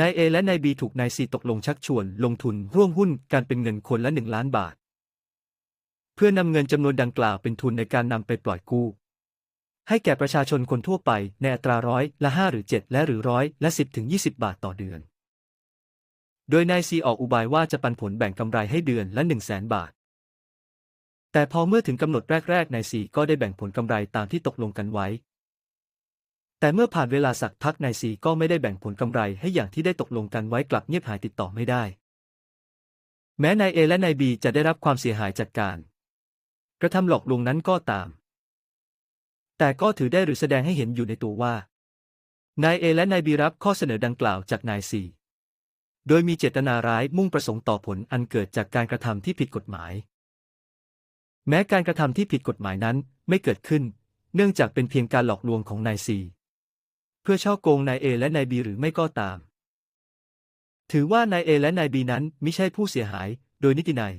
นายเอและนายบีถูกนายซีตกลงชักชวน ลงทุนร่วมหุ้นการเป็นเงินคนละหนึ่งล้านบาท เพื่อนำเงินจำนวนดังกล่าวเป็นทุนในการนำไปปล่อยกู้ ให้แก่ประชาชนคนทั่วไปในอัตราร้อยละห้าหรือเจ็ดและหรือร้อยละสิบถึงยี่สิบบาทต่อเดือน โดยนายซีออกอุบายว่าจะปันผลแบ่งกำไรให้เดือนละหนึ่งแสนบาท แต่พอเมื่อถึงกำหนดแรกๆนายซีก็ได้แบ่งผลกำไรตามที่ตกลงกันไว้ แต่เมื่อผ่านเวลาสักพักนายซีก็ไม่ได้แบ่งผลกำไรให้อย่างที่ได้ตกลงกันไว้กลับเงียบหายติดต่อไม่ได้ แม้นายเอและนายบีจะได้รับความเสียหายจากการ กระทำหลอกลวงนั้นก็ตาม แต่ก็ถือได้หรือแสดงให้เห็นอยู่ในตัวว่านายเอและนายบีรับข้อเสนอดังกล่าวจากนายซีโดยมีเจตนาร้ายมุ่งประสงค์ต่อผลอันเกิดจากการกระทำที่ผิดกฎหมาย แม้การกระทำที่ผิดกฎหมายนั้นไม่เกิดขึ้น เนื่องจากเป็นเพียงการหลอกลวงของนายซี เพื่อช่อโกงนายเอและนายบีหรือไม่ก็ตาม ถือว่านายเอและนายบีนั้นมิใช่ผู้เสียหาย โดยนิตินัย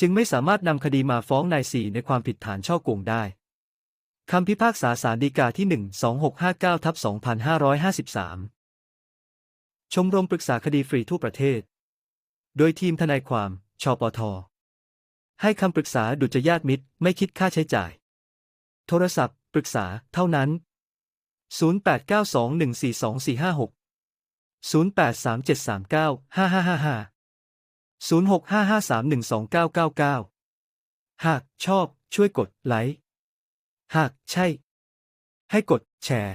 จึงไม่สามารถนำคดีมาฟ้องนายสี่ในความผิดฐานช่อโกงได้คำพิพากษาศาลฎีกาที่ 12659ทับ2553 ชมรมปรึกษาคดีฟรีทั่วประเทศ โดยทีมทนายความชปท ให้คำปรึกษาดุจยาติมิตร ไม่คิดค่าใช้จ่าย โทรศัพท์ ปรึกษาเท่านั้น 0892142456 0837395555 0655312999 หากชอบช่วยกดไลค์ หากใช่ ให้กดแชร์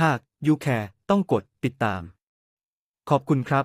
หากยูแคร์ต้องกดติดตาม ขอบคุณครับ